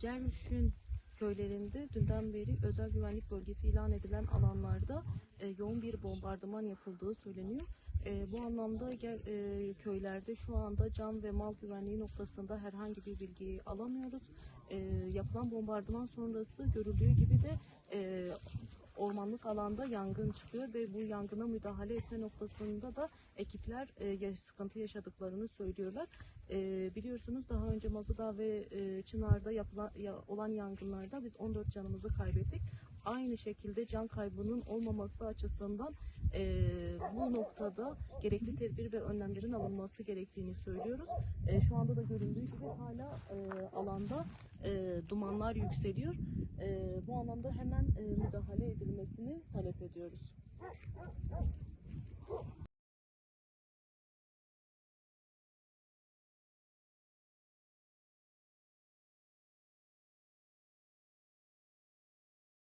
Germüş'ün köylerinde dünden beri özel güvenlik bölgesi ilan edilen alanlarda e, yoğun bir bombardıman yapıldığı söyleniyor. E, bu anlamda e, köylerde şu anda can ve mal güvenliği noktasında herhangi bir bilgiyi alamıyoruz. E, yapılan bombardıman sonrası görüldüğü gibi de e, ormanlık alanda yangın çıkıyor ve bu yangına müdahale etme noktasında da ekipler e, sıkıntı yaşadıklarını söylüyorlar. E, biliyorsunuz daha önce Mazıdağ ve e, Çınar'da yapılan, ya- olan yangınlarda biz 14 canımızı kaybettik. Aynı şekilde can kaybının olmaması açısından e, bu noktada gerekli tedbir ve önlemlerin alınması gerektiğini söylüyoruz. E, şu anda da göründüğü gibi hala e, alanda e, dumanlar yükseliyor. E, bu anlamda hemen e, müdahale edilmesini talep ediyoruz.